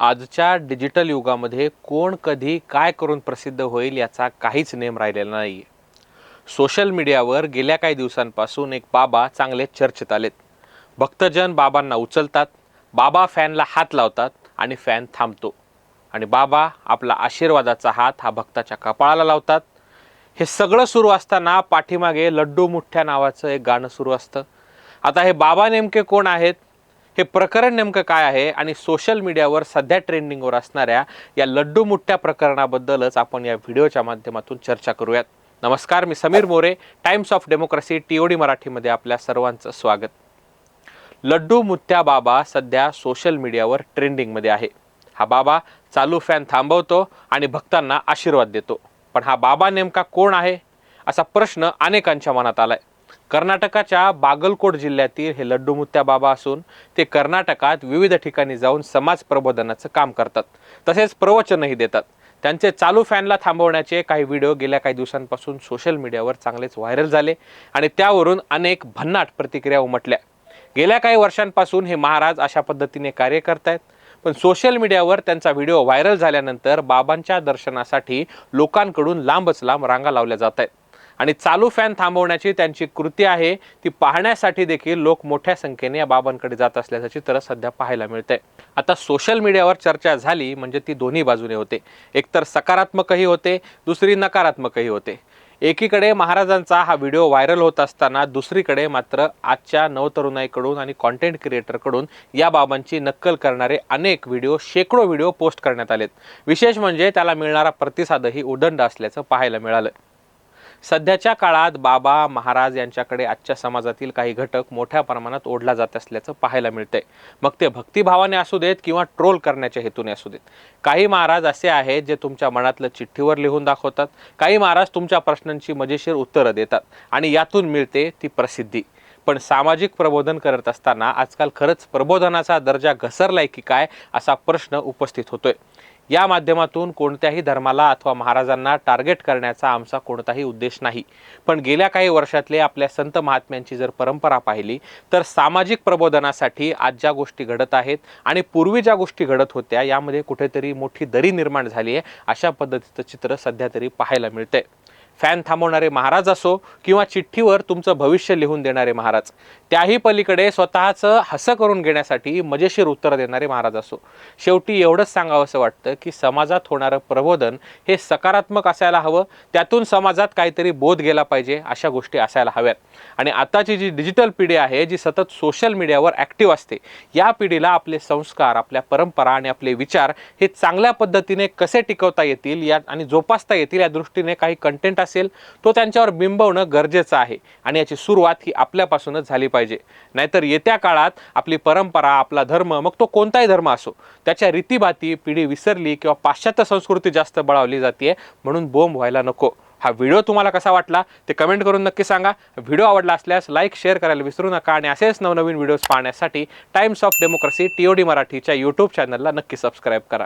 आजच्या डिजिटल युगामध्ये कोण कधी काय करून प्रसिद्ध होईल याचा काहीच नेम राहिलेला नाही आहे सोशल मीडियावर गेल्या काही दिवसांपासून एक बाबा चांगले चर्चेत आलेत. भक्तजन बाबांना उचलतात बाबा फॅनला हात लावतात आणि फॅन थांबतो. आणि बाबा आपला आशीर्वादाचा हात हा भक्ताच्या कपाळाला लावतात. हे सगळं सुरू असताना पाठीमागे लड्डू मुठ्ठ्या नावाचं एक गाणं सुरू असतं. आता हे बाबा नेमके कोण आहेत? हे प्रकरण नेमकं काय आहे? आणि सोशल मीडियावर सध्या ट्रेंडिंगवर असणाऱ्या या लड्डू मुठ्ठ्या प्रकरणाबद्दलच आपण या व्हिडिओच्या माध्यमातून चर्चा करूयात. नमस्कार मी Sameer More times of democracy T O D मराठीमध्ये आपल्या सर्वांचं स्वागत. लड्डू मुत्या बाबा सध्या सोशल मीडियावर ट्रेंडिंगमध्ये आहे. हा बाबा चालू फॅन थांबवतो आणि भक्तांना आशीर्वाद देतो. पण हा बाबा नेमका कोण आहे? असा प्रश्न अनेकांच्या मनात आलाय. कर्नाटकाच्या बागलकोट जिल्ह्यातील हे लड्डू मुत्या बाबा असून ते कर्नाटकात विविध ठिकाणी जाऊन समाज प्रबोधनाचं काम करतात. तसेच प्रवचनही देतात. त्यांचे चालू फॅनला थांबवण्याचे काही व्हिडिओ गेल्या काही दिवसांपासून सोशल मीडियावर चांगलेच व्हायरल झाले आणि त्यावरून अनेक भन्नाट प्रतिक्रिया उमटल्या. गेल्या काही वर्षांपासून हे महाराज अशा पद्धतीने कार्य करतायत पण सोशल मीडियावर त्यांचा व्हिडिओ व्हायरल झाल्यानंतर बाबांच्या दर्शनासाठी लोकांकडून लांबच लांब रांगा लावल्या जात आहेत. आणि चालू फॅन थांबवण्याची त्यांची कृती आहे ती पाहण्यासाठी देखील लोक मोठ्या संख्येने या बाबांकडे जात असल्याचं चित्र सध्या पाहायला मिळतंय. आता सोशल मीडियावर चर्चा झाली म्हणजे ती दोन्ही बाजूने होते. एकतर सकारात्मकही होते दुसरी नकारात्मकही होते. एकीकडे महाराजांचा हा व्हिडिओ व्हायरल होत असताना दुसरीकडे मात्र आजच्या नवतरुणाईकडून आणि कॉन्टेंट क्रिएटरकडून या बाबांची नक्कल करणारे अनेक व्हिडिओ शेकडो व्हिडिओ पोस्ट करण्यात आलेत. विशेष म्हणजे त्याला मिळणारा प्रतिसादही उदंड असल्याचं पाहायला मिळालं. सध्याच्या काळात बाबा महाराज यांच्याकडे आजच्या समाजातील काही घटक मोठ्या प्रमाणात ओढला जात असल्याचं पाहायला मिळतंय. मग ते भक्तिभावाने असू देत किंवा ट्रोल करण्याच्या हेतूने असू देत. काही महाराज असे आहेत जे तुमच्या मनातलं चिठ्ठीवर लिहून दाखवतात. काही महाराज तुमच्या प्रश्नांची मजेशीर उत्तरं देतात आणि यातून मिळते ती प्रसिद्धी. पण सामाजिक प्रबोधन करत असताना आजकाल खरंच प्रबोधनाचा दर्जा घसरलाय की काय असा प्रश्न उपस्थित होतोय. या माध्यमातून कोणत्याही धर्माला अथवा महाराजांना टार्गेट करण्याचा आमचा कोणताही उद्देश नाही. पण गेल्या काही वर्षातले आपल्या संत महात्म्यांची जर परंपरा पाहिली तर सामाजिक प्रबोधनासाठी आज ज्या गोष्टी घडत आहेत आणि पूर्वी ज्या गोष्टी घडत होत्या यामध्ये कुठेतरी मोठी दरी निर्माण झाली आहे अशा पद्धतीचं चित्र सध्या तरी पाहायला मिळतंय. फॅन थांबवणारे महाराज असो किंवा चिठ्ठीवर तुमचं भविष्य लिहून देणारे महाराज त्याही पलीकडे स्वतःचं हसं करून घेण्यासाठी मजेशीर उत्तर देणारे महाराज असो. शेवटी एवढंच सांगावं असं वाटतं की समाजात होणारं प्रबोधन हे सकारात्मक असायला हवं त्यातून समाजात काहीतरी बोध गेला पाहिजे अशा गोष्टी असायला हव्यात. आणि आताची जी डिजिटल पिढी आहे जी सतत सोशल मीडियावर ॲक्टिव्ह असते या पिढीला आपले संस्कार आपल्या परंपरा आणि आपले विचार हे चांगल्या पद्धतीने कसे टिकवता येतील या आणि जोपासता येतील या दृष्टीने काही कंटेंट असेल तो त्यांच्यावर बिंबवणं गरजेचं आहे. आणि याची सुरुवात ही आपल्यापासूनच झाली पाहिजे. नाहीतर येत्या काळात आपली परंपरा आपला धर्म मग तो कोणताही धर्म असो त्याच्या रीतीभाती पिढी विसरली किंवा पाश्चात्य संस्कृती जास्त बळावली जाते म्हणून बोंब व्हायला नको. हा व्हिडिओ तुम्हाला कसा वाटला ते कमेंट करून नक्की सांगा. व्हिडिओ आवडला असल्यास लाईक शेअर करायला विसरू नका आणि असेच नवनवीन व्हिडिओज पाहण्यासाठी times of democracy T O D मराठीच्या यूट्यूब चॅनलला नक्की सबस्क्राईब करा.